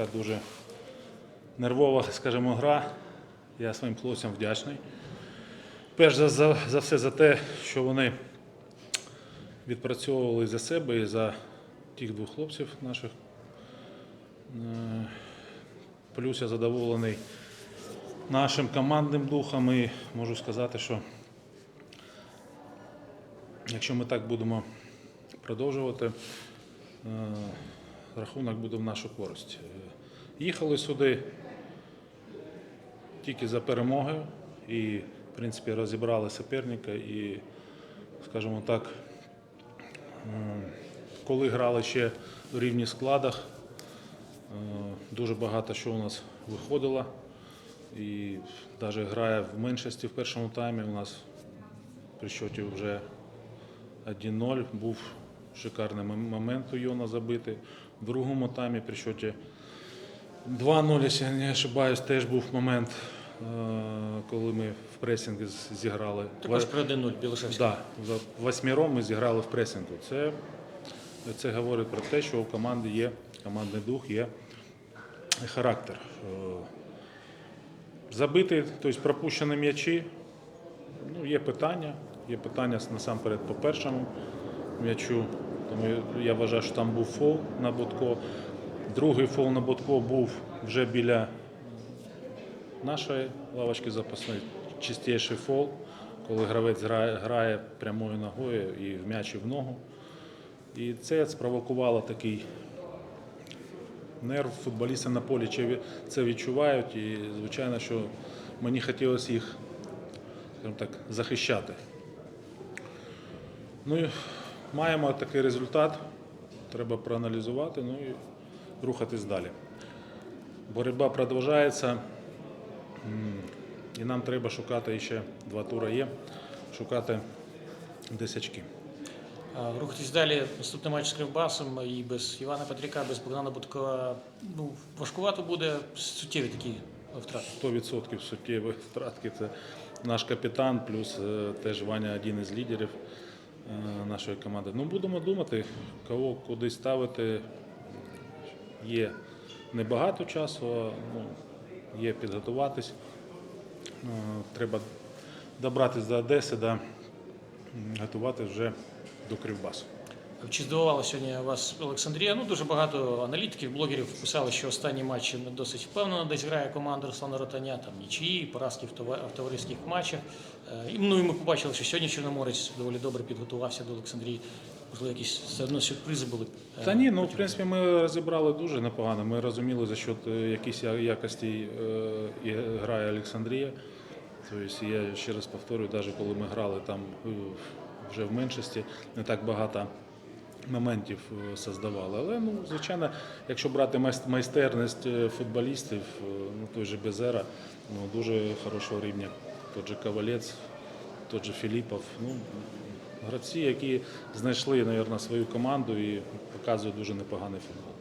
така дуже нервова, скажімо, гра. Я своїм хлопцям вдячний. Перш за, за, за все за те, що вони відпрацьовували за себе і за тих двох хлопців наших. Е, Плюс я задоволений нашим командним духом і можу сказати, що якщо ми так будемо продовжувати, е, рахунок буде в нашу користь. Е, Їхали сюди тільки за перемогою і, в принципі, розібрали суперника і, скажімо так, коли грали ще в рівних складах, е, дуже багато що у нас виходило. І навіть грає в меншості в першому таймі. У нас при счеті вже 1-0. Був шикарний момент у Йона забитий. В другому таймі при счеті 2-0, якщо я не ошибаюсь, теж був момент, е, коли ми в пресінгі зіграли. Також про 1-0 Білошевський. Да, за восьміром ми зіграли в пресингу. Це, це говорить про те, що у команди є командний дух, є характер. Е, Забити, тобто пропущені м'ячі, ну, є питання. Є питання насамперед по першому м'ячу. Тому я вважаю, що там був фол на Будко. Другий фол на Будко був вже біля нашої лавочки запасної. Чистіший фол, коли гравець грає, грає прямою ногою і в м'яч і в ногу. І це спровокувало такий нерв футболісти на полі це відчувають. І, звичайно, що мені хотілося їх скажімо так, захищати. Ну маємо такий результат. Треба проаналізувати ну і рухатись далі. Боротьба продовжується. І нам треба шукати ще два тури є, шукати десячки. Рухатись далі. Наступний матч з Кривбасом і без Івана Петряка, без Богдана Будкова. Ну, важкувато буде суттєві такі втрати. 100% суттєві втратки. Це наш капітан, плюс е, теж Ваня один із лідерів нашої команди. Ну, будемо думати, кого куди ставити. Є небагато часу, ну, є підготуватись. Е, Треба добратися до Одеси, да, готувати вже до Кривбасу. Чи здивувала сьогодні вас Олександрія? Ну дуже багато аналітиків, блогерів писали, що останні матчі не досить впевнено десь грає команда Руслана Ротаня, там нічиї, поразки в това- в товариських матчах. Е, І ну і ми побачили, що сьогодні Чорноморець доволі добре підготувався до Олександрії. Можливо, якісь все одно сюрпризи були. е, Та ні, ну в принципі ми розібрали дуже непогано. Ми розуміли, за що якісь якості е, грає Олександрія. Тобто я ще раз повторюю, навіть коли ми грали там е, вже в меншості, не так багато моментів е, создавали. Але ну, звичайно, якщо брати майстерність е, футболістів, е, ну той же Безера, ну дуже хорошого рівня. Тот же Кавалець, тот же Філіпов. Ну, гравці, які знайшли, мабуть, свою команду і показують дуже непоганий футбол.